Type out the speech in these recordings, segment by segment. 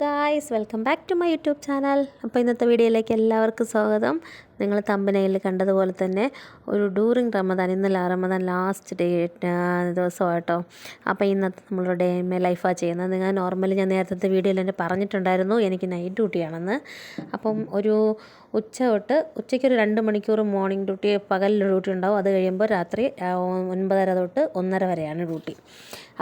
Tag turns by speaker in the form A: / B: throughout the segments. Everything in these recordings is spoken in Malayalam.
A: Guys welcome back to my YouTube channel അപ്പോൾ ഇന്നത്തെ വീഡിയോയിലേക്ക് എല്ലാവർക്കും സ്വാഗതം. നിങ്ങൾ തമ്പനയിൽ കണ്ടതുപോലെ തന്നെ ഒരു ഡൂറിങ് റമദാൻ ഇന്നലെ റമദാൻ ലാസ്റ്റ് ഡേ ദിവസമായിട്ടോ അപ്പോൾ ഇന്നത്തെ നമ്മളുടെ ഡേ മേ ലൈഫാണ് ചെയ്യുന്നത്. നിങ്ങൾ നോർമലി ഞാൻ നേരത്തെ വീഡിയോയിൽ തന്നെ പറഞ്ഞിട്ടുണ്ടായിരുന്നു. എനിക്ക് നൈറ്റ് ഡ്യൂട്ടിയാണെന്ന് അപ്പം ഒരു ഉച്ച തൊട്ട് ഉച്ചയ്ക്ക് ഒരു രണ്ട് മണിക്കൂർ മോർണിംഗ് ഡ്യൂട്ടി പകലിൽ ഡ്യൂട്ടി ഉണ്ടാവും. അത് കഴിയുമ്പോൾ രാത്രി ഒൻപതര തൊട്ട് ഒന്നര വരെയാണ് ഡ്യൂട്ടി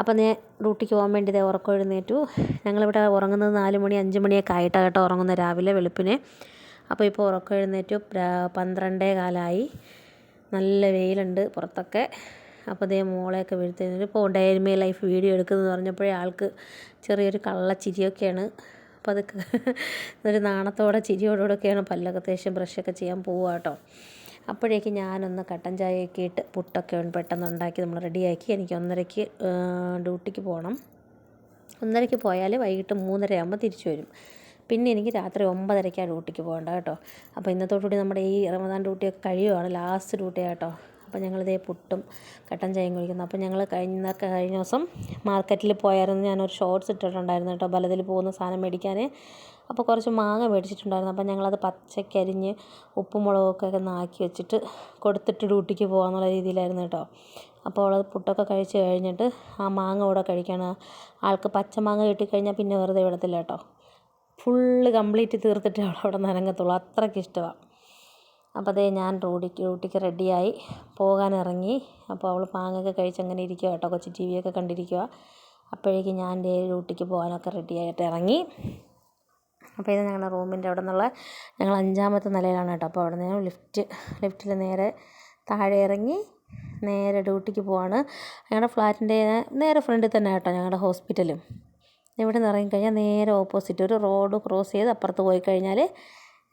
A: അപ്പോൾ നേ ഡ്യൂട്ടിക്ക് പോകാൻ വേണ്ടി ഇതേ ഉറക്കം എഴുന്നേറ്റു. ഞങ്ങളിവിടെ ഉറങ്ങുന്നത് നാല് മണി അഞ്ച് മണിയൊക്കെ ആയിട്ടാണ് കേട്ടോ ഉറങ്ങുന്നത് രാവിലെ വെളുപ്പിനെ. അപ്പോൾ ഇപ്പോൾ ഉറക്കം എഴുന്നേറ്റ്. പന്ത്രണ്ടേ കാലമായി നല്ല വെയിലുണ്ട് പുറത്തൊക്കെ. അപ്പോൾ ദേ മോളെയൊക്കെ വീഴ്ത്തുന്നതിന് ഇപ്പോൾ ഡെയിൽമേ ലൈഫ് വീഡിയോ എടുക്കുന്നത് പറഞ്ഞപ്പോഴേ ആൾക്ക് ചെറിയൊരു കള്ളച്ചിരിയൊക്കെയാണ്. അപ്പോൾ അത് ഒരു നാണത്തോടെ ചിരിയോടുകൂടെയൊക്കെയാണ് പല്ലൊക്കെ അത്യാവശ്യം ബ്രഷൊക്കെ ചെയ്യാൻ പോവുക കേട്ടോ. അപ്പോഴേക്ക് ഞാനൊന്ന് കട്ടൻ ചായയൊക്കെ ഇട്ട് പുട്ടൊക്കെ പെട്ടെന്ന് ഉണ്ടാക്കി നമ്മൾ റെഡിയാക്കി. എനിക്ക് ഒന്നരയ്ക്ക് ഡ്യൂട്ടിക്ക് പോകണം. ഒന്നരയ്ക്ക് പോയാൽ വൈകിട്ട് മൂന്നര ആകുമ്പോൾ തിരിച്ചു വരും. പിന്നെ എനിക്ക് രാത്രി ഒമ്പതരയ്ക്കാണ് ഡ്യൂട്ടിക്ക് പോകേണ്ടത് കേട്ടോ. അപ്പോൾ ഇന്നത്തോടുകൂടി നമ്മുടെ ഈ റമദാൻ ഡ്യൂട്ടിയൊക്കെ കഴിയുവാണ് ലാസ്റ്റ് ഡ്യൂട്ടി കേട്ടോ. അപ്പോൾ ഞങ്ങളിതേ പുട്ടും കട്ടൻ ചായയും കുടിക്കുന്നു. അപ്പോൾ ഞങ്ങൾ കഴിഞ്ഞ കഴിഞ്ഞ ദിവസം മാർക്കറ്റിൽ പോയായിരുന്നു. ഞാനൊരു ഷോർട്സ് ഇട്ടിട്ടുണ്ടായിരുന്നു കേട്ടോ ബലത്തിൽ പോകുന്ന സാധനം മേടിക്കാൻ. അപ്പോൾ കുറച്ച് മാങ്ങ മേടിച്ചിട്ടുണ്ടായിരുന്നു. അപ്പോൾ ഞങ്ങളത് പച്ചക്കരിഞ്ഞ് ഉപ്പും മുളകൊക്കെ ഒന്ന് ആക്കി വെച്ചിട്ട് കൊടുത്തിട്ട് ഡ്യൂട്ടിക്ക് പോകാമെന്നുള്ള രീതിയിലായിരുന്നു കേട്ടോ. അപ്പോൾ അവളത് പുട്ടൊക്കെ കഴിച്ച് കഴിഞ്ഞിട്ട് ആ മാങ്ങ കൂടെ കഴിക്കണം. ആൾക്ക് പച്ച പച്ചമാങ്ങ കിട്ടിക്കഴിഞ്ഞാൽ പിന്നെ വെറുതെ വിടത്തില്ല കേട്ടോ. ഫുള്ള് കംപ്ലീറ്റ് തീർത്തിട്ട് അവൾ അവിടെ നനങ്ങത്തുള്ളൂ. അത്രയ്ക്ക് ഇഷ്ടമാണ് അപ്പോൾ അതേ ഞാൻ റോഡിക്ക് ഡ്യൂട്ടിക്ക് റെഡിയായി. പോകാനിറങ്ങി അപ്പോൾ അവൾ പാങ്ങൊക്കെ കഴിച്ച് അങ്ങനെ ഇരിക്കുക കേട്ടോ. കൊച്ചു ടി വിയൊക്കെ കണ്ടിരിക്കുക അപ്പോഴേക്കും ഞാൻ എന്റെ ഡ്യൂട്ടിക്ക് പോകാനൊക്കെ റെഡിയായിട്ട് ഇറങ്ങി. അപ്പോൾ ഇത് ഞങ്ങളുടെ റൂമിന്റെ അവിടെ നിന്നുള്ള ഞങ്ങൾ അഞ്ചാമത്തെ നിലയിലാണ് കേട്ടോ. അപ്പോൾ അവിടെ നിന്ന് ലിഫ്റ്റ് ലിഫ്റ്റിൽ നേരെ താഴെ ഇറങ്ങി നേരെ ഡ്യൂട്ടിക്ക് പോവാണ്. ഞങ്ങളുടെ ഫ്ലാറ്റിന്റെ നേരെ ഫ്രണ്ടിൽ തന്നെ കേട്ടോ ഞങ്ങളുടെ ഹോസ്പിറ്റലും. ഇവിടെ നിന്ന് ഇറങ്ങിക്കഴിഞ്ഞാൽ നേരെ ഓപ്പോസിറ്റ് ഒരു റോഡ് ക്രോസ് ചെയ്ത് അപ്പുറത്ത് പോയി കഴിഞ്ഞാൽ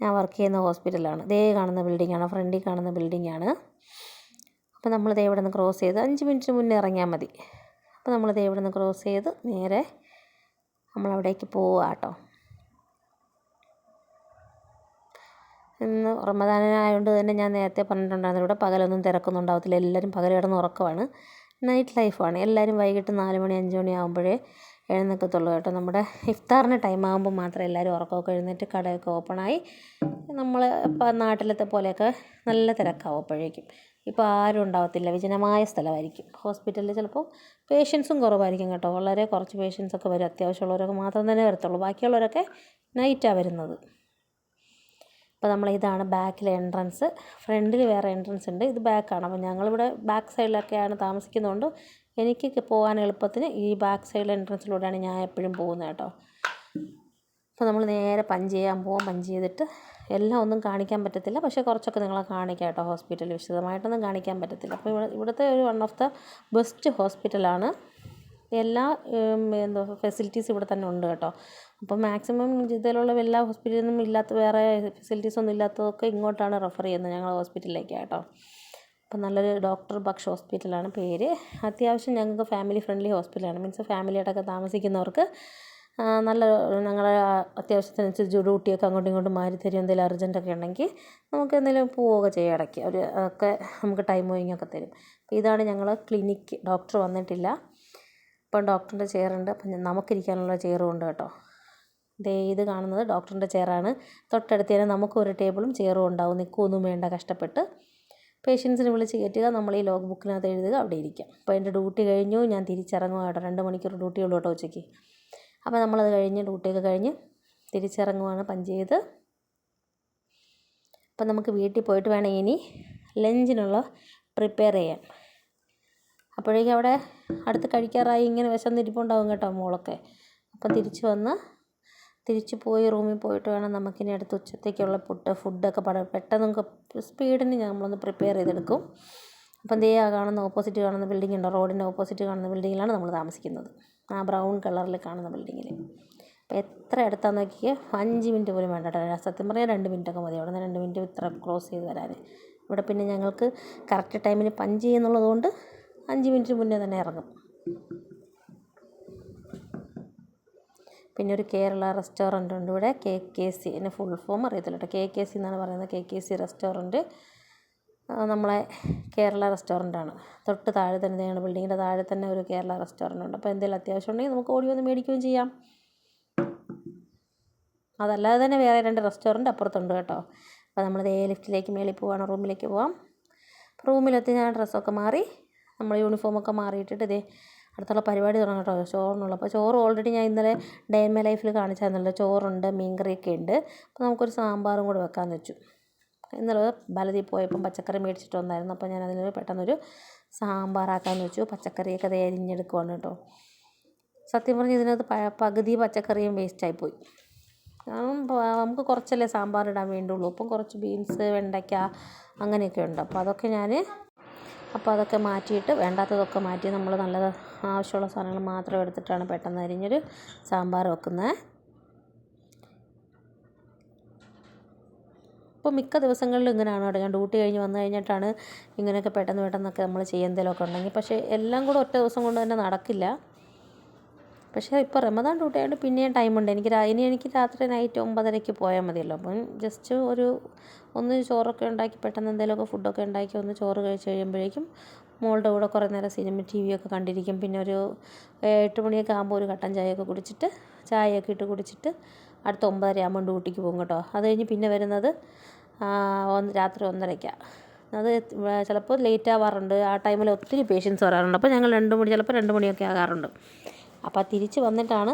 A: ഞാൻ വർക്ക് ചെയ്യുന്ന ഹോസ്പിറ്റലാണ് ദേ കാണുന്ന ബിൽഡിങ്ങാണ് ഫ്രണ്ടിൽ കാണുന്ന ബിൽഡിങ്ങാണ് അപ്പോൾ നമ്മൾ ദേ ഇവിടെ നിന്ന് ക്രോസ് ചെയ്ത് അഞ്ച് മിനിറ്റ് മുന്നേ ഇറങ്ങിയാൽ മതി. അപ്പോൾ നമ്മൾ ദേ ഇവിടെ നിന്ന് ക്രോസ് ചെയ്ത് നേരെ നമ്മളവിടേക്ക് പോവുക കേട്ടോ. ഇന്ന് റമദാനായതുകൊണ്ട് തന്നെ ഞാൻ നേരത്തെ പറഞ്ഞിട്ടുണ്ടായിരുന്നു ഇവിടെ പകലൊന്നും തിരക്കൊന്നും ഉണ്ടാവത്തില്ല എല്ലാവരും പകൽ കിടന്ന് ഉറക്കമാണ്. നൈറ്റ് ലൈഫാണ് എല്ലാവരും വൈകിട്ട് നാല് മണി അഞ്ച് മണി ആകുമ്പോഴേ എഴുന്നേൽക്കത്തുള്ളൂ കേട്ടോ. നമ്മുടെ ഇഫ്താറിന് ടൈം ആകുമ്പോൾ മാത്രമേ എല്ലാവരും ഉറക്കമൊക്കെ എഴുന്നേറ്റ് കടയൊക്കെ ഓപ്പണായി നമ്മൾ ഇപ്പം നാട്ടിലത്തെ പോലെയൊക്കെ നല്ല തിരക്കാവും അപ്പോഴേക്കും. ഇപ്പോൾ ആരും ഉണ്ടാവത്തില്ല. വിജനമായ സ്ഥലമായിരിക്കും. ഹോസ്പിറ്റലിൽ ചിലപ്പോൾ പേഷ്യൻസും കുറവായിരിക്കും കേട്ടോ. വളരെ കുറച്ച് പേഷ്യൻസൊക്കെ വരും. അത്യാവശ്യമുള്ളവരൊക്കെ മാത്രം തന്നെ വരത്തുള്ളൂ. ബാക്കിയുള്ളവരൊക്കെ നൈറ്റാണ് വരുന്നത്. അപ്പോൾ നമ്മൾ ഇതാണ് ബാക്കിലെ എൻട്രൻസ് ഫ്രണ്ടിൽ വേറെ എൻട്രൻസ് ഉണ്ട്. ഇത് ബാക്കാണ് അപ്പോൾ ഞങ്ങളിവിടെ ബാക്ക് സൈഡിലൊക്കെയാണ് താമസിക്കുന്നതുകൊണ്ട് എനിക്ക് പോകാൻ എളുപ്പത്തിന് ഈ ബാക്ക് സൈഡിലെ എൻട്രൻസിലൂടെയാണ് ഞാൻ എപ്പോഴും പോകുന്നത് കേട്ടോ. അപ്പോൾ നമ്മൾ നേരെ പഞ്ച് ചെയ്യാൻ പോകും പഞ്ച് ചെയ്തിട്ട് എല്ലാം ഒന്നും കാണിക്കാൻ പറ്റത്തില്ല. പക്ഷേ കുറച്ചൊക്കെ നിങ്ങളെ കാണിക്കാം കേട്ടോ. ഹോസ്പിറ്റൽ വിശദമായിട്ടൊന്നും കാണിക്കാൻ പറ്റത്തില്ല. അപ്പോൾ ഇവിടെ ഇവിടുത്തെ ഒരു വൺ ഓഫ് ദ ബെസ്റ്റ് ഹോസ്പിറ്റലാണ് എല്ലാ എന്തോ ഫെസിലിറ്റീസ് ഇവിടെ തന്നെ ഉണ്ട് കേട്ടോ. അപ്പോൾ മാക്സിമം ജില്ലയിലുള്ള എല്ലാ ഹോസ്പിറ്റലിലും ഇല്ലാത്ത വേറെ ഫെസിലിറ്റീസ് ഒന്നും ഇല്ലാത്തതൊക്കെ ഇങ്ങോട്ടാണ് റെഫർ ചെയ്യുന്നത് ഞങ്ങളുടെ ഹോസ്പിറ്റലിലേക്ക് കേട്ടോ. അപ്പോൾ നല്ലൊരു ഡോക്ടർ ബക്ഷ് ഹോസ്പിറ്റലാണ് പേര്. അത്യാവശ്യം ഞങ്ങൾക്ക് ഫാമിലി ഫ്രണ്ട്ലി ഹോസ്പിറ്റലാണ്. മീൻസ് ഫാമിലിയായിട്ടൊക്കെ താമസിക്കുന്നവർക്ക് നല്ല ഞങ്ങളെ അത്യാവശ്യത്തിനനുസരിച്ച് ഡ്യൂട്ടിയൊക്കെ അങ്ങോട്ടും ഇങ്ങോട്ടും മാറി തരും. എന്തെങ്കിലും അർജന്റൊക്കെ ഉണ്ടെങ്കിൽ നമുക്ക് എന്തെങ്കിലും പോവുകയൊക്കെ ചെയ്യാം ഇടയ്ക്ക്. ഒരു ഒക്കെ നമുക്ക് ടൈം ഒക്കെ തരും. ഇതാണ് ഞങ്ങൾ ക്ലിനിക്ക്. ഡോക്ടർ വന്നിട്ടില്ല. ഇപ്പം ഡോക്ടറിന്റെ ചെയറുണ്ട്. അപ്പം നമുക്കിരിക്കാനുള്ള ചെയറും ഉണ്ട് കേട്ടോ. ദേ ഇത് കാണുന്നത് ഡോക്ടറിന്റെ ചെയറാണ്. തൊട്ടടുത്ത് തന്നെ നമുക്കൊരു ടേബിളും ചെയറും ഉണ്ടാവും. നിൽക്കുകയൊന്നും വേണ്ട കഷ്ടപ്പെട്ട്. പേഷ്യൻസിനെ വിളിച്ച് കയറ്റുക നമ്മൾ ഈ ലോഗ് ബുക്കിനകത്ത് എഴുതുക അവിടെ ഇരിക്കാം. അപ്പോൾ എന്റെ ഡ്യൂട്ടി കഴിഞ്ഞു ഞാൻ തിരിച്ചിറങ്ങുക കേട്ടോ രണ്ട് മണിക്കൂർ ഡ്യൂട്ടി ഉള്ളൂ കേട്ടോ ഉച്ചയ്ക്ക്. അപ്പോൾ നമ്മളത് കഴിഞ്ഞ് ഡ്യൂട്ടിയൊക്കെ കഴിഞ്ഞ് തിരിച്ചിറങ്ങുവാണ് പഞ്ച് ചെയ്ത്. അപ്പം നമുക്ക് വീട്ടിൽ പോയിട്ട് വേണം ഇനി ലഞ്ചിനുള്ള പ്രിപ്പയർ ചെയ്യാൻ. അപ്പോഴേക്കും അവിടെ അടുത്ത് കഴിക്കാറായി ഇങ്ങനെ വിശന്നിരിപ്പുണ്ടാവും കേട്ടോ മോളൊക്കെ. അപ്പം തിരിച്ച് വന്ന് തിരിച്ച് പോയി റൂമിൽ പോയിട്ട് വേണം നമുക്കിനി അടുത്ത് ഉച്ചത്തേക്കുള്ള പുട്ട് ഫുഡൊക്കെ പട പെട്ടെന്ന് നമുക്ക് സ്പീഡിന് നമ്മളൊന്ന് പ്രിപ്പയർ ചെയ്തെടുക്കും. അപ്പം ദേ ആ കാണുന്ന ഓപ്പോസിറ്റ് കാണുന്ന ബിൽഡിംഗ് ഉണ്ടോ? റോഡിന്റെ ഓപ്പോസിറ്റ് കാണുന്ന ബിൽഡിങ്ങിലാണ് നമ്മൾ താമസിക്കുന്നത്. ആ ബ്രൗൺ കളറിൽ കാണുന്ന ബിൽഡിങ്ങിൽ അപ്പോൾ എത്ര അടുത്താന്ന് നോക്കിയാൽ അഞ്ച് മിനിറ്റ് പോലും വേണ്ട കേട്ടോ. സത്യം പറഞ്ഞാൽ രണ്ട് മിനിറ്റൊക്കെ മതി. അവിടെ നിന്ന് രണ്ട് മിനിറ്റ് ഇത്ര ക്രോസ് ചെയ്ത് വരാൻ. ഇവിടെ പിന്നെ ഞങ്ങൾക്ക് കറക്റ്റ് ടൈമിന് പഞ്ച് ചെയ്യുന്നുള്ളതുകൊണ്ട് അഞ്ച് മിനിറ്റ് മുന്നേ തന്നെ ഇറങ്ങും. പിന്നെ ഒരു കേരള റെസ്റ്റോറന്റ് ഉണ്ട്. ഇവിടെ കെ കെ സി എന്നെ ഫുൾ ഫോം അറിയത്തില്ല കേട്ടോ കെ കെ സി എന്നാണ് പറയുന്നത്. കെ കെ സി റെസ്റ്റോറന്റ് നമ്മളെ കേരള റെസ്റ്റോറന്റാണ് തൊട്ട് താഴെ തന്നെ ഞങ്ങളുടെ ബിൽഡിങ്ങിന്റെ താഴെ തന്നെ ഒരു കേരള റെസ്റ്റോറന്റ് ഉണ്ട്. അപ്പോൾ എന്തെങ്കിലും അത്യാവശ്യം ഉണ്ടെങ്കിൽ നമുക്ക് ഓടി വന്ന് മേടിക്കുകയും ചെയ്യാം. അതല്ലാതെ തന്നെ വേറെ രണ്ട് റെസ്റ്റോറന്റ് അപ്പുറത്തുണ്ട് കേട്ടോ. അപ്പോൾ നമ്മൾ ദേ ലിഫ്റ്റിലേക്ക് മേളിൽ പോവാണ്. റൂമിലേക്ക് പോവാം. റൂമിലെത്തി ഞാൻ ഡ്രസ്സൊക്കെ മാറി. നമ്മൾ യൂണിഫോമൊക്കെ മാറിയിട്ടിട്ട് ഇതേ അടുത്തുള്ള പരിപാടി തുടങ്ങാം കേട്ടോ ചോറിനുള്ള. അപ്പോൾ ചോറ് ഓൾറെഡി ഞാൻ ഇന്നലെ ഡേ മൈ ലൈഫിൽ കാണിച്ചായിരുന്നല്ലോ. ചോറുണ്ട് മീൻകറിയൊക്കെ ഉണ്ട്. അപ്പോൾ നമുക്കൊരു സാമ്പാറും കൂടി വെക്കാമെന്ന് വെച്ചു. ഇന്നലെ ബലതി പോയപ്പം പച്ചക്കറി മേടിച്ചിട്ട് വന്നായിരുന്നു. അപ്പോൾ ഞാൻ അതിന് പെട്ടെന്നൊരു സാമ്പാറാക്കാമെന്ന് വെച്ചു. പച്ചക്കറിയൊക്കെ തേരിഞ്ഞെടുക്കുവാണ് കേട്ടോ. സത്യം പറഞ്ഞാൽ ഇതിനകത്ത് പകുതി പച്ചക്കറിയും വേസ്റ്റായിപ്പോയി കാരണം നമുക്ക് കുറച്ചല്ലേ സാമ്പാറിടാൻ വേണ്ടുള്ളൂ അപ്പം കുറച്ച് ബീൻസ് വെണ്ടയ്ക്ക അങ്ങനെയൊക്കെ ഉണ്ട്. അപ്പോൾ അതൊക്കെ ഞാൻ അപ്പോൾ അതൊക്കെ മാറ്റിയിട്ട് വേണ്ടാത്തതൊക്കെ മാറ്റി നമ്മൾ നല്ലത് ആവശ്യമുള്ള സാധനങ്ങൾ മാത്രം എടുത്തിട്ടാണ് പെട്ടെന്ന് അരിഞ്ഞൊരു സാമ്പാർ വെക്കുന്നത്. ഇപ്പോൾ മിക്ക ദിവസങ്ങളിലും ഇങ്ങനെയാണ് കേട്ടോ. ഞാൻ ഡ്യൂട്ടി കഴിഞ്ഞ് വന്നു കഴിഞ്ഞിട്ടാണ് ഇങ്ങനെയൊക്കെ പെട്ടെന്ന് പെട്ടെന്നൊക്കെ നമ്മൾ ചെയ്യുന്നതിലൊക്കെ ഉണ്ടെങ്കിൽ. പക്ഷേ എല്ലാം കൂടെ ഒറ്റ ദിവസം കൊണ്ട് തന്നെ നടക്കില്ല. പക്ഷേ ഇപ്പോൾ റമദാൻ ഡ്യൂട്ടി ആയതുകൊണ്ട് പിന്നെയും ടൈമുണ്ട് എനിക്ക് ഇനി എനിക്ക് രാത്രി നൈറ്റ് ഒമ്പതരയ്ക്ക് പോയാൽ മതിയല്ലോ. അപ്പം ജസ്റ്റ് ഒരു ഒന്ന് ചോറൊക്കെ ഉണ്ടാക്കി പെട്ടെന്ന് എന്തെങ്കിലുമൊക്കെ ഫുഡൊക്കെ ഉണ്ടാക്കി ഒന്ന് ചോറ് കഴിച്ച് കഴിയുമ്പോഴേക്കും മോളുടെ കൂടെ കുറേ നേരം സിനിമ ടി വി ഒക്കെ കണ്ടിരിക്കും. പിന്നെ ഒരു എട്ട് മണിയൊക്കെ ആകുമ്പോൾ ഒരു കട്ടൻ ചായയൊക്കെ കുടിച്ചിട്ട് ചായയൊക്കെ ഇട്ട് കുടിച്ചിട്ട് അടുത്ത ഒമ്പതര ആകുമ്പോൾ ഡ്യൂട്ടിക്ക് പോകും കേട്ടോ. അത് കഴിഞ്ഞ് പിന്നെ വരുന്നത് രാത്രി ഒന്നരയ്ക്കാണ് അത് ചിലപ്പോൾ ലേറ്റ് ആവാറുണ്ട്. ആ ടൈമിൽ ഒത്തിരി പേഷ്യൻസ് വരാറുണ്ട്. അപ്പോൾ ഞങ്ങൾ രണ്ട് മണി ചിലപ്പോൾ രണ്ട് മണിയൊക്കെ ആകാറുണ്ട്. അപ്പോൾ തിരിച്ച് വന്നിട്ടാണ്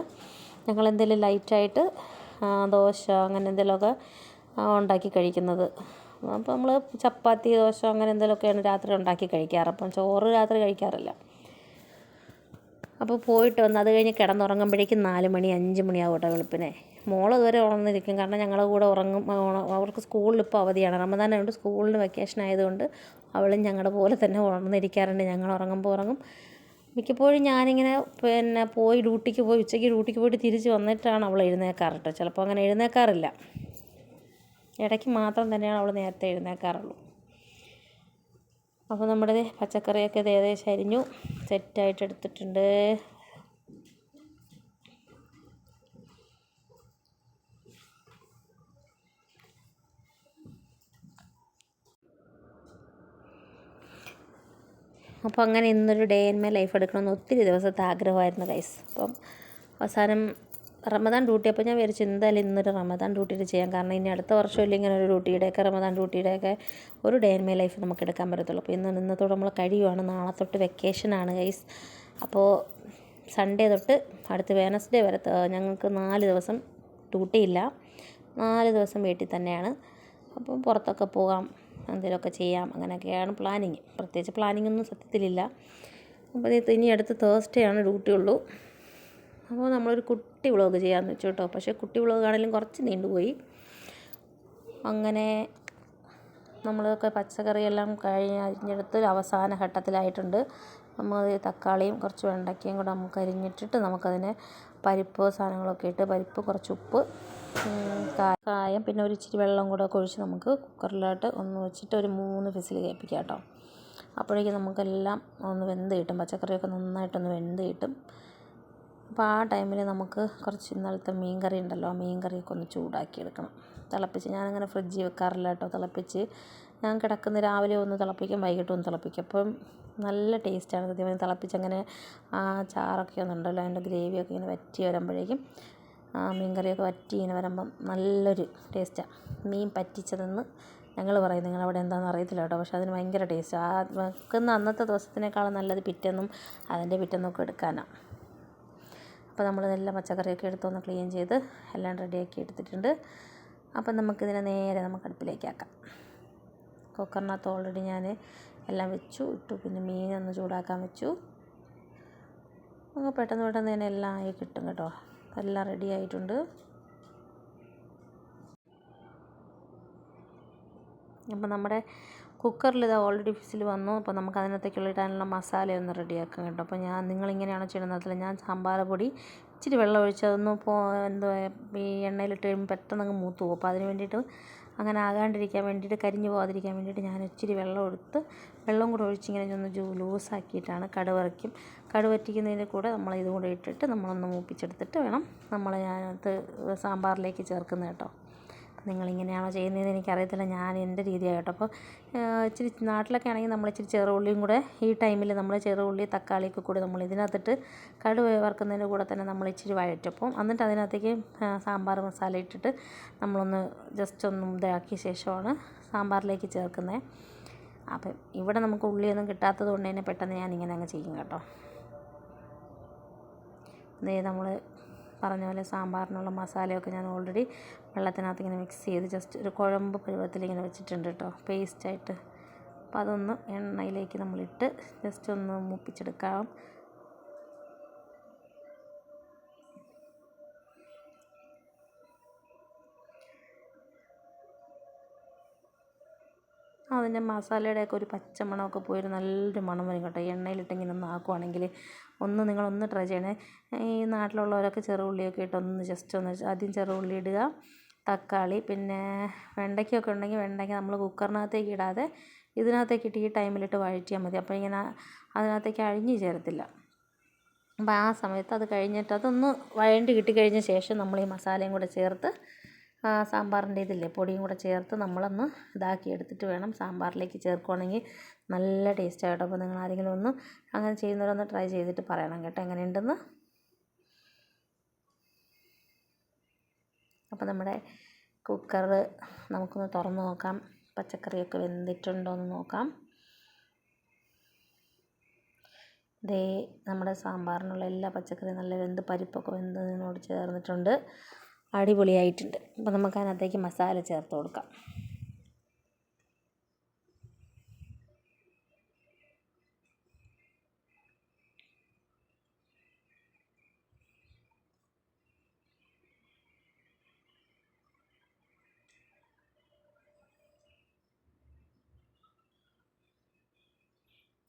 A: ഞങ്ങൾ എന്തെങ്കിലും ലൈറ്റായിട്ട് ദോശ അങ്ങനെ എന്തെങ്കിലുമൊക്കെ ഉണ്ടാക്കി കഴിക്കുന്നത്. അപ്പോൾ നമ്മൾ ചപ്പാത്തി ദോശ അങ്ങനെ എന്തെങ്കിലുമൊക്കെയാണ് രാത്രി ഉണ്ടാക്കി കഴിക്കാറ്. അപ്പം ചോറ് രാത്രി കഴിക്കാറില്ല. അപ്പോൾ പോയിട്ട് വന്ന് അത് കഴിഞ്ഞ് കിടന്നുറങ്ങുമ്പോഴേക്കും നാല് മണി അഞ്ച് മണിയാവും കേട്ടോ വെളുപ്പിനെ. മോൾ ഇതുവരെ ഉണർന്നിരിക്കും കാരണം ഞങ്ങളുടെ കൂടെ ഉറങ്ങും അവർക്ക് സ്കൂളിൽ ഇപ്പോൾ അവധിയാണ്. റമദാൻ ആയതുകൊണ്ട് സ്കൂളിന് വെക്കേഷൻ ആയതുകൊണ്ട് അവളും ഞങ്ങളുടെ പോലെ തന്നെ ഉണർന്നിരിക്കാറുണ്ട്. ഞങ്ങൾ ഉറങ്ങുമ്പോൾ ഉറങ്ങും. മിക്കപ്പോഴും ഞാനിങ്ങനെ പിന്നെ പോയി ഡ്യൂട്ടിക്ക് പോയി ഉച്ചയ്ക്ക് ഡ്യൂട്ടിക്ക് പോയിട്ട് തിരിച്ച് വന്നിട്ടാണ് അവൾ എഴുന്നേക്കാറ് കേട്ടോ ചിലപ്പോൾ അങ്ങനെ എഴുന്നേക്കാറില്ല. ഇടയ്ക്ക് മാത്രം തന്നെയാണ് അവൾ നേരത്തെ എഴുന്നേക്കാറുള്ളൂ. അപ്പോൾ നമ്മുടെ പച്ചക്കറിയൊക്കെ ഏകദേശം അരിഞ്ഞു സെറ്റായിട്ട് എടുത്തിട്ടുണ്ട്. അപ്പോൾ അങ്ങനെ ഇന്നൊരു ഡേ ഇൻ മൈ ലൈഫ് എടുക്കണമെന്ന് ഒത്തിരി ദിവസത്തെ ആഗ്രഹമായിരുന്നു ഗൈസ് അപ്പം അവസാനം റമദാൻ ഡ്യൂട്ടി അപ്പോൾ ഞാൻ വിചാരിച്ചു എന്തായാലും ഇന്നൊരു റമദാൻ ഡ്യൂട്ടിയിൽ ചെയ്യാം. കാരണം ഇനി അടുത്ത വർഷമില്ല ഇങ്ങനെ ഒരു ഡ്യൂട്ടിയുടെയൊക്കെ റമദാൻ ഡ്യൂട്ടിയുടെയൊക്കെ ഒരു ഡേ ഇൻ മൈ ലൈഫ് നമുക്ക് എടുക്കാൻ പറ്റത്തുള്ളൂ. അപ്പോൾ ഇന്ന് ഇന്നത്തോടെ നമ്മൾ കഴിയുവാണ്. നാളെ തൊട്ട് വെക്കേഷനാണ് ഗൈസ് അപ്പോൾ സൺഡേ തൊട്ട് അടുത്ത വെനസ്ഡേ വരെ ഞങ്ങൾക്ക് നാല് ദിവസം ഡ്യൂട്ടിയില്ല നാല് ദിവസം വീട്ടിൽ തന്നെയാണ്. അപ്പം പുറത്തൊക്കെ പോകാം. എന്തെങ്കിലുമൊക്കെ ചെയ്യാം. അങ്ങനെയൊക്കെയാണ് പ്ലാനിങ് പ്രത്യേകിച്ച് പ്ലാനിങ് ഒന്നും സത്യത്തിലില്ല. അപ്പോൾ ഇനി അടുത്ത തേഴ്സ്ഡേ ആണ് ഡ്യൂട്ടി ഉള്ളൂ. അപ്പോൾ നമ്മളൊരു കുട്ടി വ്ളോഗ് ചെയ്യാമെന്ന് വെച്ചു കേട്ടോ. പക്ഷേ കുട്ടി വ്ളോഗ് ആണെങ്കിലും കുറച്ച് നീണ്ടുപോയി അങ്ങനെ നമ്മളൊക്കെ പച്ചക്കറിയെല്ലാം കഴിഞ്ഞ് അരിഞ്ഞെടുത്ത് അവസാന ഘട്ടത്തിലായിട്ടുണ്ട്. നമ്മൾ തക്കാളിയും കുറച്ച് വെണ്ടയ്ക്കയും കൂടെ നമുക്ക് അരിഞ്ഞിട്ടിട്ട് നമുക്കതിനെ പരിപ്പ് സാധനങ്ങളൊക്കെ ഇട്ട് പരിപ്പ് കുറച്ച് ഉപ്പ് കായം പിന്നെ ഒരു ഇച്ചിരി വെള്ളം കൂടെ ഒഴിച്ച് നമുക്ക് കുക്കറിലോട്ട് ഒന്ന് വെച്ചിട്ട് ഒരു മൂന്ന് വിസിൽ കേൾപ്പിക്കാം കേട്ടോ. അപ്പോഴേക്കും നമുക്കെല്ലാം ഒന്ന് വെന്ത് കിട്ടും. പച്ചക്കറിയൊക്കെ നന്നായിട്ടൊന്ന് വെന്ത് കിട്ടും. അപ്പോൾ ആ ടൈമിൽ നമുക്ക് കുറച്ച് ഇന്നലത്തെ മീൻ കറി ഉണ്ടല്ലോ ആ മീൻ കറിയൊക്കെ ഒന്ന് ചൂടാക്കി എടുക്കണം. തിളപ്പിച്ച് ഞാനങ്ങനെ ഫ്രിഡ്ജിൽ വെക്കാറില്ല കേട്ടോ. തിളപ്പിച്ച് ഞാൻ കിടക്കുന്ന രാവിലെ ഒന്ന് തിളപ്പിക്കും വൈകിട്ട് ഒന്ന് തിളപ്പിക്കും. അപ്പം നല്ല ടേസ്റ്റാണ് സത്യം പറഞ്ഞാൽ തിളപ്പിച്ചങ്ങനെ ആ ചാറൊക്കെ ഒന്നുണ്ടല്ലോ അതിന്റെ ഗ്രേവിയൊക്കെ ഇങ്ങനെ വറ്റി വരുമ്പോഴേക്കും ആ മീൻ കറിയൊക്കെ വറ്റി ഇങ്ങനെ വരുമ്പം നല്ലൊരു ടേസ്റ്റാണ് മീൻ പറ്റിച്ചതെന്ന് ഞങ്ങൾ പറയും നിങ്ങളവിടെ എന്താണെന്ന് അറിയത്തില്ല കേട്ടോ പക്ഷേ അതിന് ഭയങ്കര ടേസ്റ്റ്. ആ വെക്കുന്ന അന്നത്തെ ദിവസത്തിനേക്കാളും നല്ലത് പിറ്റേന്നും അതിന്റെ പിറ്റേന്നൊക്കെ എടുക്കാനാണ് അപ്പോൾ നമ്മളിതെല്ലാം പച്ചക്കറിയൊക്കെ എടുത്തൊന്ന് ക്ലീൻ ചെയ്ത് എല്ലാം റെഡിയാക്കി എടുത്തിട്ടുണ്ട്. അപ്പം നമുക്കിതിനെ നേരെ നമുക്ക് അടുപ്പിലേക്ക് ആക്കാം. കുക്കറിനകത്ത് ഓൾറെഡി ഞാൻ എല്ലാം വെച്ചു ഇട്ടു. പിന്നെ മീനൊന്ന് ചൂടാക്കാൻ വെച്ചു. അങ്ങ് പെട്ടെന്ന് പെട്ടെന്ന് തന്നെ എല്ലാം ആയി കിട്ടും കേട്ടോ. എല്ലാം റെഡി ആയിട്ടുണ്ട്. അപ്പോൾ നമ്മുടെ കുക്കറിൽ ഇത് ഓൾറെഡി വിസിൽ വന്നു. അപ്പോൾ നമുക്ക് അതിനകത്തേക്കുള്ള ഇടാനുള്ള മസാല ഒന്ന് റെഡിയാക്കാം കേട്ടോ. അപ്പോൾ ഞാൻ നിങ്ങളിങ്ങനെയാണോ ചെയ്യുന്നത്? അതിൽ ഞാൻ സാമ്പാർ പൊടി ഇച്ചിരി വെള്ളം ഒഴിച്ച് അതൊന്ന് ഇപ്പോൾ എന്തോ ഈ എണ്ണയിലിട്ട് കഴിയുമ്പോൾ പെട്ടെന്ന് അങ്ങ് മൂത്ത് പോകും. അപ്പോൾ അതിന് വേണ്ടിയിട്ട് അങ്ങനെ ആകാണ്ടിരിക്കാൻ വേണ്ടിയിട്ട് കരിഞ്ഞു പോകാതിരിക്കാൻ വേണ്ടിയിട്ട് ഞാൻ ഇച്ചിരി വെള്ളം എടുത്ത് വെള്ളം കൂടെ ഒഴിച്ച് ഇങ്ങനെ ഒന്ന് ജൂ ലൂസാക്കിയിട്ടാണ് കടുവറയ്ക്കും കടുവറ്റിക്കുന്നതിന് കൂടെ നമ്മൾ ഇതും കൂടെ ഇട്ടിട്ട് നമ്മളൊന്ന് മൂപ്പിച്ചെടുത്തിട്ട് വേണം നമ്മൾ അതിനകത്ത് സാമ്പാറിലേക്ക് ചേർക്കുന്നത് കേട്ടോ. നിങ്ങളിങ്ങനെയാണോ ചെയ്യുന്നതെന്ന് എനിക്കറിയത്തില്ല. ഞാൻ എന്റെ രീതിയാണ് കേട്ടോ. അപ്പോൾ ഇച്ചിരി നാട്ടിലൊക്കെ ആണെങ്കിൽ നമ്മൾ ഇച്ചിരി ചെറുള്ളിയും കൂടെ ഈ ടൈമിൽ നമ്മൾ ചെറുള്ളി തക്കാളിയൊക്കെ കൂടി നമ്മൾ ഇതിനകത്തിട്ട് കടുക് വറുക്കുന്നതിന്റെ കൂടെ തന്നെ നമ്മൾ ഇച്ചിരി വഴറ്റപ്പം എന്നിട്ട് അതിനകത്തേക്ക് സാമ്പാർ മസാല ഇട്ടിട്ട് നമ്മളൊന്ന് ജസ്റ്റ് ഒന്ന് ഇതാക്കിയ ശേഷമാണ് സാമ്പാറിലേക്ക് ചേർക്കുന്നത്. അപ്പം ഇവിടെ നമുക്ക് ഉള്ളിയൊന്നും കിട്ടാത്തത് കൊണ്ട് തന്നെ പെട്ടെന്ന് ഞാൻ ഇങ്ങനെ അങ്ങ് ചെയ്യും കേട്ടോ. നമ്മൾ പറഞ്ഞ പോലെ സാമ്പാറിനുള്ള മസാലയൊക്കെ ഞാൻ ഓൾറെഡി വെള്ളത്തിനകത്ത് ഇങ്ങനെ മിക്സ് ചെയ്ത് ജസ്റ്റ് ഒരു കുഴമ്പ് പരുവത്തിൽ ഇങ്ങനെ വെച്ചിട്ടുണ്ട് കേട്ടോ പേസ്റ്റായിട്ട് അപ്പോൾ അതൊന്ന് എണ്ണയിലേക്ക് നമ്മളിട്ട് ജസ്റ്റ് ഒന്ന് മുപ്പിച്ചെടുക്കാം. അതിന്റെ മസാലയുടെയൊക്കെ ഒരു പച്ചമണമൊക്കെ പോയൊരു നല്ലൊരു മണം വരും കേട്ടോ. എണ്ണയിലിട്ടിങ്ങനെ ഒന്ന് ആക്കുവാണെങ്കിൽ ഒന്ന് നിങ്ങളൊന്ന് ട്രൈ ചെയ്യണേ. ഈ നാട്ടിലുള്ളവരൊക്കെ ചെറുള്ളിയൊക്കെ ഇട്ടൊന്ന് ജസ്റ്റ് ഒന്ന് ആദ്യം ചെറുള്ളി ഇടുക. തക്കാളി പിന്നെ വെണ്ടയ്ക്കൊക്കെ ഉണ്ടെങ്കിൽ വെണ്ടയ്ക്ക നമ്മൾ കുക്കറിനകത്തേക്ക് ഇടാതെ ഇതിനകത്തേക്ക് ഇട്ട് ഈ ടൈമിലിട്ട് വഴറ്റിയാൽ മതി. അപ്പോൾ ഇങ്ങനെ അതിനകത്തേക്ക് അഴിഞ്ഞു ചേരത്തില്ല. അപ്പോൾ ആ സമയത്ത് അത് കഴിഞ്ഞിട്ട് അതൊന്ന് വഴണ്ടി കിട്ടിക്കഴിഞ്ഞ ശേഷം നമ്മൾ ഈ മസാലയും കൂടെ ചേർത്ത് സാമ്പാറിന്റെ ഇതില്ലേ പൊടിയും കൂടെ ചേർത്ത് നമ്മളൊന്ന് ഇതാക്കി എടുത്തിട്ട് വേണം സാമ്പാറിലേക്ക് ചേർക്കുകയാണെങ്കിൽ നല്ല ടേസ്റ്റ് അപ്പോൾ നിങ്ങൾ ആരെങ്കിലും ഒന്ന് അങ്ങനെ ചെയ്യുന്നവരൊന്ന് ട്രൈ ചെയ്തിട്ട് പറയണം കേട്ടോ. എങ്ങനെയുണ്ടെന്ന് അപ്പോൾ നമ്മുടെ കുക്കർ നമുക്കൊന്ന് തുറന്ന് നോക്കാം. പച്ചക്കറിയൊക്കെ വെന്തിട്ടുണ്ടോ എന്ന് നോക്കാം. ദേ നമ്മുടെ സാമ്പാറിനുള്ള എല്ലാ പച്ചക്കറിയും നല്ല വെന്ത് പരിപ്പൊക്കെ വെന്തതിനോട് ചേർന്നിട്ടുണ്ട്. അടിപൊളിയായിട്ടുണ്ട്. അപ്പോൾ നമുക്ക് അതിനകത്തേക്ക് മസാല ചേർത്ത് കൊടുക്കാം.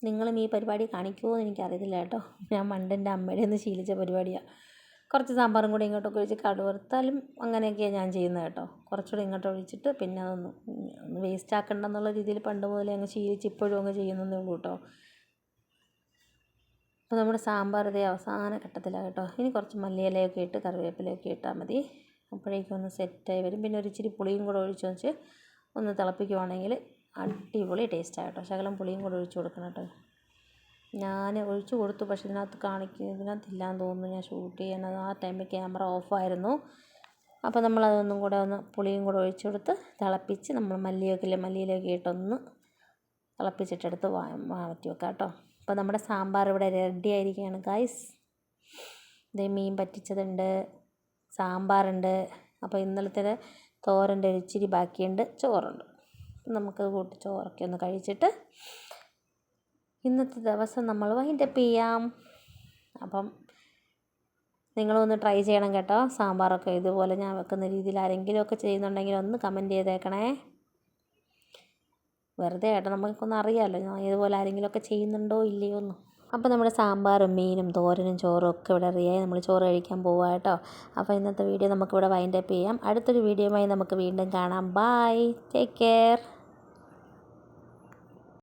A: നിങ്ങളും ഈ പരിപാടി കാണിക്കുമോ എന്ന് എനിക്കറിയത്തില്ല കേട്ടോ. ഞാൻ മണ്ടന്റെ അമ്മയുടെ നിന്ന് ശീലിച്ച പരിപാടിയാണ് കുറച്ച് സാമ്പാറും കൂടി ഇങ്ങോട്ടൊക്കെ ഒഴിച്ച് കടുവർത്താലും അങ്ങനെയൊക്കെയാണ് ഞാൻ ചെയ്യുന്നത് കേട്ടോ. കുറച്ചുകൂടി ഇങ്ങോട്ട് ഒഴിച്ചിട്ട് പിന്നെ അതൊന്ന് ഒന്ന് വേസ്റ്റ് ആക്കണ്ടെന്നുള്ള രീതിയിൽ പണ്ട് മുതലേ അങ്ങ് ശീലിച്ച് ഇപ്പോഴും അങ്ങ് ചെയ്യുന്നതേ ഉള്ളൂ കേട്ടോ. അപ്പോൾ നമ്മുടെ സാമ്പാർ ഇതേ അവസാന ഘട്ടത്തിലാണ് കേട്ടോ. ഇനി കുറച്ച് മല്ലിയിലയൊക്കെ ഇട്ട് കറിവേപ്പിലയൊക്കെ ഇട്ടാൽ മതി. അപ്പോഴേക്കും ഒന്ന് സെറ്റായി വരും. പിന്നെ ഒരു ഇച്ചിരി പുളിയും കൂടെ ഒഴിച്ച് വെച്ച് ഒന്ന് തിളപ്പിക്കുവാണെങ്കിൽ അടിപൊളി ടേസ്റ്റാണ് കേട്ടോ. ശകലം പുളിയും കൂടെ ഒഴിച്ച് കൊടുക്കണം കേട്ടോ. ഞാൻ ഒഴിച്ച് കൊടുത്തു പക്ഷേ ഇതിനകത്ത് കാണിക്കുക ഇതിനകത്തില്ലാന്ന് തോന്നുന്നു ഞാൻ ഷൂട്ട് ചെയ്യുന്നത്. ആ ടൈമിൽ ക്യാമറ ഓഫായിരുന്നു അപ്പോൾ നമ്മളതൊന്നും കൂടെ ഒന്ന് പുളിയും കൂടെ ഒഴിച്ച് കൊടുത്ത് തിളപ്പിച്ച് നമ്മൾ മല്ലിയൊക്കെ മല്ലിയിലൊക്കെ ഇട്ടൊന്ന് തിളപ്പിച്ചിട്ടെടുത്ത് വാ മാറ്റി വെക്കാം കേട്ടോ. അപ്പോൾ നമ്മുടെ സാമ്പാർ ഇവിടെ റെഡി ആയിരിക്കുകയാണ് ഗൈസ് ഇതേ മീൻ പറ്റിച്ചതുണ്ട് സാമ്പാറുണ്ട്. അപ്പോൾ ഇന്നലത്തെ തോരന്റെ ഇച്ചിരി ബാക്കിയുണ്ട് ചോറുണ്ട്. നമുക്ക് കൂട്ടി ചോറൊക്കെ ഒന്ന് കഴിച്ചിട്ട് ഇന്നത്തെ ദിവസം നമ്മൾ വൈൻഡപ്പ് ചെയ്യാം. അപ്പം നിങ്ങളൊന്ന് ട്രൈ ചെയ്യണം കേട്ടോ. സാമ്പാറൊക്കെ ഇതുപോലെ ഞാൻ വെക്കുന്ന രീതിയിൽ ആരെങ്കിലും ഒക്കെ ചെയ്യുന്നുണ്ടെങ്കിൽ ഒന്ന് കമന്റ് ചെയ്തേക്കണേ. വെറുതെ ആയിട്ട് നമുക്കൊന്നും അറിയാമല്ലോ ഞാൻ ഇതുപോലെ ആരെങ്കിലും ഒക്കെ ചെയ്യുന്നുണ്ടോ ഇല്ലയോ എന്ന്. അപ്പോൾ നമ്മുടെ സാമ്പാറും മീനും തോരനും ചോറും ഒക്കെ ഇവിടെ അറിയായി നമ്മൾ ചോറ് കഴിക്കാൻ പോവുക കേട്ടോ. അപ്പോൾ ഇന്നത്തെ വീഡിയോ നമുക്കിവിടെ വൈൻഡപ്പ് ചെയ്യാം. അടുത്തൊരു വീഡിയോയുമായി നമുക്ക് വീണ്ടും കാണാം. Bye take care